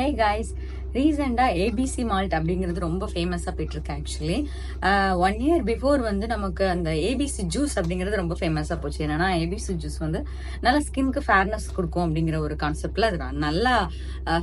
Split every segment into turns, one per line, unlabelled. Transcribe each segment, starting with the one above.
ஹே guys ரீசெண்டாக ABC malt அப்படிங்கிறது ரொம்ப ஃபேமஸாக போயிட்டுருக்கு ஆக்சுவலி ஒன் இயர் பிஃபோர் வந்து நமக்கு அந்த ஏபிசி ஜூஸ் அப்படிங்கிறது ரொம்ப ஃபேமஸாக போச்சு. என்னன்னா ஏபிசி ஜூஸ் வந்து நல்லா ஸ்கின்க்கு ஃபேர்னஸ் கொடுக்கும் அப்படிங்கிற ஒரு கான்செப்டில் அது நல்லா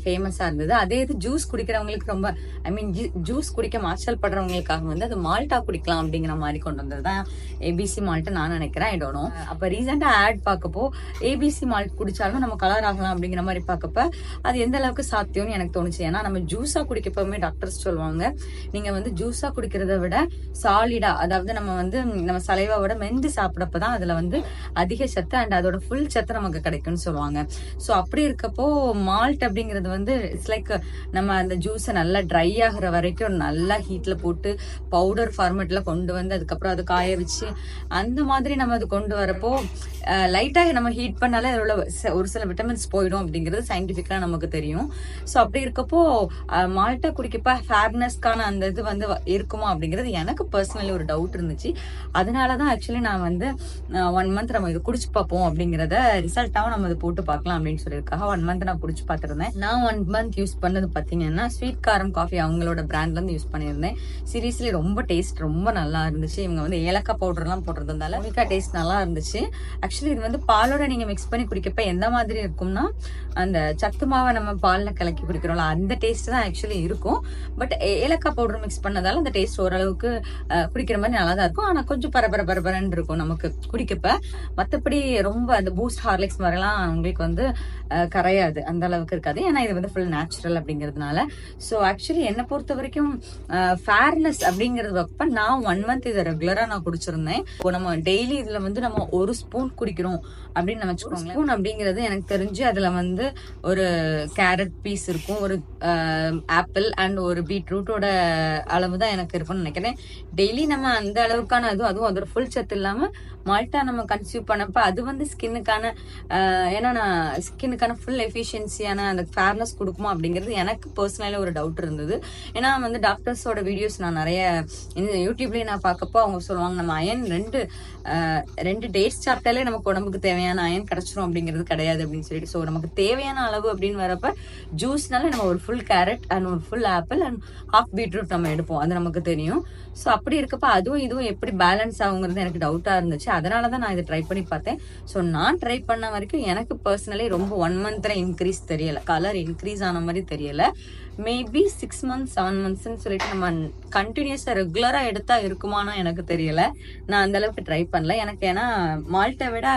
ஃபேமஸாக இருந்தது. அதே இது ஜூஸ் குடிக்கிறவங்களுக்கு ரொம்ப ஐ மீன் ஜூஸ் குடிக்க மாச்சல் படுறவங்களுக்காக வந்து அது மால்ட்டா குடிக்கலாம் அப்படிங்கிற மாதிரி கொண்டு வந்தது தான் ஏபிசி மால்ட்டு நான் நினைக்கிறேன். டோனோ அப்போ ரீசெண்டாக ஆட் பார்க்கப்போ ஏபிசி மால்ட் குடிச்சாலும் நம்ம கலர் ஆகலாம் அப்படிங்கிற மாதிரி பார்க்கப்ப அது எந்த அளவுக்கு சாத்தியம்னு எனக்கு தோணுச்சு. ஏன்னா நம்ம ஜூஸா குடிக்கப்பவுமே டாக்டர்ஸ் சொல்லுவாங்க. நீங்க வந்து ஜூஸா குடிக்கிறத விட சாலிடா அதாவது நம்ம வந்து நம்ம சலைவாவோட மென்று சாப்பிடப்பதான் அதுல வந்து அதிக சத்து அண்ட் அதோட ஃபுல் சத்து நமக்கு கிடைக்கும்னு சொல்லுவாங்க. ஸோ அப்படி இருக்கப்போ மால்ட் அப்படிங்கிறது வந்து இட்ஸ் லைக் நம்ம அந்த ஜூஸை நல்லா ட்ரை ஆகிற வரைக்கும் நல்லா ஹீட்ல போட்டு பவுடர் ஃபார்மேட்ல கொண்டு வந்து அதுக்கப்புறம் அது காய வச்சு அந்த மாதிரி நம்ம அது கொண்டு வரப்போ லைட்டாக நம்ம ஹீட் பண்ணாலே அதில் உள்ள ஒரு சில விட்டமின்ஸ் போயிடும் அப்படிங்கிறது சயின்டிஃபிக்காக நமக்கு தெரியும். ஸோ அப்படி இருக்கப்போ மால்ட்டா குடிக்கப்ப ஃபேர்னஸ்க்கான அந்த இது வந்து வ- இருக்குமா அப்படிங்கிறது எனக்கு பர்சனலி ஒரு டவுட் இருந்துச்சு. அதனால தான் ஆக்சுவலி நான் வந்து ஒன் மந்த் நம்ம இது குடிச்சு பார்ப்போம் அப்படிங்கிறத ரிசல்ட்டாகவும் நம்ம இதை போட்டு பார்க்கலாம் அப்படின்னு சொல்லியிருக்காக ஒன் மந்த் நான் குடிச்சு பார்த்துருந்தேன். நான் ஒன் மந்த் யூஸ் பண்ணது பார்த்தீங்கன்னா ஸ்வீட் காரம் காஃபி அவங்களோட பிராண்ட்ல இருந்து யூஸ் பண்ணியிருந்தேன். சீரியஸ்லி ரொம்ப டேஸ்ட் ரொம்ப நல்லா இருந்துச்சு. இவங்க வந்து ஏலக்காய் பவுடர்லாம் போட்டிருந்ததால மிகா டேஸ்ட் நல்லா இருந்துச்சு. ஆக்சுவலி இது வந்து பாலோட நீங்க மிக்ஸ் பண்ணி குடிக்கப்ப எந்த மாதிரி இருக்கும்னா அந்த சத்து மாவை நம்ம பால்ல கலக்கி குடிக்கிறோம்ல அந்த டேஸ்ட் தான் ஆக்சுவலி இருக்கும். பட் ஏலக்காய் பவுடர் மிக்ஸ் பண்ணதால அந்த டேஸ்ட் ஓரளவுக்கு குடிக்கிற மாதிரி நல்லா தான் இருக்கும். ஆனா கொஞ்சம் பரபர பரபரன்னு இருக்கும் நமக்கு குடிக்கப்ப. மத்தபடி ரொம்ப அந்த பூஸ்ட் ஹார்லிக்ஸ் மாதிரிலாம் உங்களுக்கு வந்து கரையாது. அந்த அளவுக்கு இருக்காது. ஏன்னா இது வந்து ஃபுல் நேச்சுரல் அப்படிங்கிறதுனால. ஸோ ஆக்சுவலி என்னை பொறுத்த வரைக்கும் ஃபேர்னஸ் அப்படிங்கிறது வைப்ப நான் ஒன் மந்த் இதை ரெகுலரா நான் குடிச்சிருந்தேன். இப்போ நம்ம டெய்லி இதுல வந்து நம்ம ஒரு ஸ்பூன் குடிக்கிறோம் அப்படின்னு நம்ம வச்சுக்கோங்களேன். ஸ்பூன் அப்படிங்கிறது எனக்கு தெரிஞ்சு அதுல வந்து ஒரு கேரட் பீஸ் இருக்கும். ஒரு Um, ஆப்பிள் அண்ட் ஒரு பீட்ரூட்டோட அளவு தான் எனக்கு இருக்கும்னு நினைக்கிறேன். டெய்லி நம்ம அந்த அளவுக்கான அதுவும் அதுவும் அதோட ஃபுல் சத்து இல்லாம மால்ட்டா நம்ம கன்சியூம் பண்ணப்ப அது வந்து ஸ்கின்னுக்கான uh, ஏன்னா நான் ஸ்கின்னுக்கான ஃபுல் எஃபிஷியன்சியான அந்த ஃபேர்னஸ் கொடுக்குமா அப்படிங்கிறது எனக்கு பர்சனலாக ஒரு டவுட் இருந்தது. ஏன்னா வந்து டாக்டர்ஸோட வீடியோஸ் நான் நிறைய யூடியூப்லேயே நான் பார்க்கப்போ அவங்க சொல்லுவாங்க நம்ம அயன் ரெண்டு uh, ரெண்டு டேட்ஸ் சாப்பிட்டாலே நமக்கு உடம்புக்கு தேவையான அயன் கிடச்சிரும் அப்படிங்கிறது கிடையாது அப்படின்னு சொல்லிட்டு. ஸோ நமக்கு தேவையான அளவு அப்படின்னு வரப்ப ஜூஸ்னால நம்ம ஒரு ஃபுல் கே கேரட் அண்ட் ஒரு full apple and half beetroot நம்ம எடுப்போம். அது நமக்கு தெரியும். ஸோ அப்படி இருக்கப்ப அதுவும் இதுவும் எப்படி பேலன்ஸ் ஆகுங்கிறது எனக்கு டவுட்டாக இருந்துச்சு. அதனால தான் நான் இதை ட்ரை பண்ணி பார்த்தேன். ஸோ நான் ட்ரை பண்ண வரைக்கும் எனக்கு பர்சனலி ரொம்ப ஒன் மந்த்தில் இன்க்ரீஸ் தெரியல. கலர் இன்க்ரீஸ் ஆன மாதிரி தெரியல. மேபி சிக்ஸ் மந்த்ஸ் செவன் மந்த்ஸ்ன்னு சொல்லிட்டு நம்ம கண்டினியூஸாக ரெகுலராக எடுத்தால் இருக்குமானா எனக்கு தெரியல. நான் அந்தளவுக்கு ட்ரை பண்ணல. எனக்கு ஏன்னா மால்ட்டை விட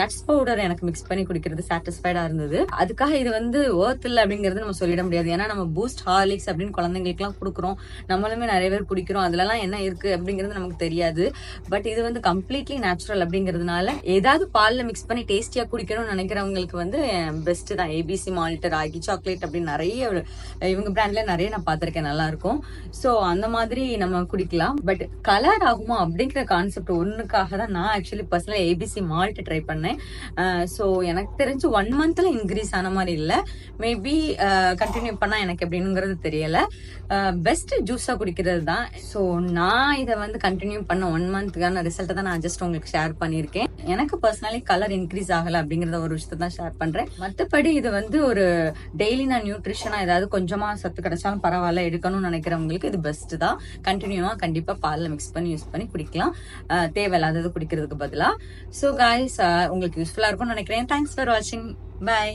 நட்ஸ் பவுடர் எனக்கு மிக்ஸ் பண்ணி குடிக்கிறது சாட்டிஸ்ஃபைடாக இருந்தது. அதுக்காக இது வந்து ஒர்த் இல்லை அப்படிங்கிறது நம்ம சொல்லிட முடியாது. ஏன்னா நம்ம பூஸ்ட் ஹார்லிக்ஸ் அப்படின்னு குழந்தைங்களுக்குலாம் கொடுக்குறோம். நம்மளுமே நிறைய பேர் குடிக்கிறோம். அதுலலாம் என்ன இருக்குது அப்படிங்கிறது நமக்கு தெரியாது. பட் இது வந்து கம்ப்ளீட்லி நேச்சுரல் அப்படிங்கிறதுனால ஏதாவது பாலில் மிக்ஸ் பண்ணி டேஸ்டியாக குடிக்கணும்னு நினைக்கிறவங்களுக்கு வந்து பெஸ்ட் தான். ஏபிசி மால்ட்டு ராகி சாக்லேட் அப்படின்னு நிறைய ஒரு- இவங்க பிராண்ட்ல நிறைய நான் பார்த்துருக்கேன். நல்லா இருக்கும் ஸோ அந்த மாதிரி நம்ம குடிக்கலாம். பட் கலர் ஆகுமா அப்படிங்கிற கான்செப்ட் ஒன்றுக்காக தான் நான் ஆக்சுவலி பர்சனலாக ஏபிசி மால்ட் ட்ரை பண்ணேன். Uh, ஸோ எனக்கு தெரிஞ்சு ஒன் மந்தில் இன்க்ரீஸ் ஆன மாதிரி இல்லை. மேபி கண்டினியூ பண்ணா எனக்கு எப்படிங்கிறது தெரியல. பெஸ்ட் ஜூஸா குடிக்கிறது தான். ஸோ நான் இதை வந்து கண்டினியூ பண்ண ஒன் மந்த்துக்கான ரிசல்ட்டை தான் நான் ஜஸ்ட் உங்களுக்கு ஷேர் பண்ணியிருக்கேன். எனக்கு பர்சனலி கலர் இன்க்ரீஸ் ஆகல அப்படிங்கறத ஒரு விஷயத்தை தான் ஷேர் பண்றேன். மற்றபடி இது வந்து ஒரு டெய்லி நான் நியூட்ரிஷனா ஏதாவது கொஞ்சமா சத்து கிடைச்சாலும் பரவாயில்ல எடுக்கணும்னு நினைக்கிறவங்களுக்கு இது பெஸ்ட் தான். கண்டினியூவா கண்டிப்பா பால்ல மிக்ஸ் பண்ணி யூஸ் பண்ணி குடிக்கலாம். தேவையில்லாதது குடிக்கிறதுக்கு பதிலா. ஸோ காய்ஸ் உங்களுக்கு யூஸ்ஃபுல்லா இருக்கும்னு நினைக்கிறேன். தேங்க்ஸ் ஃபார் வாட்சிங் பாய்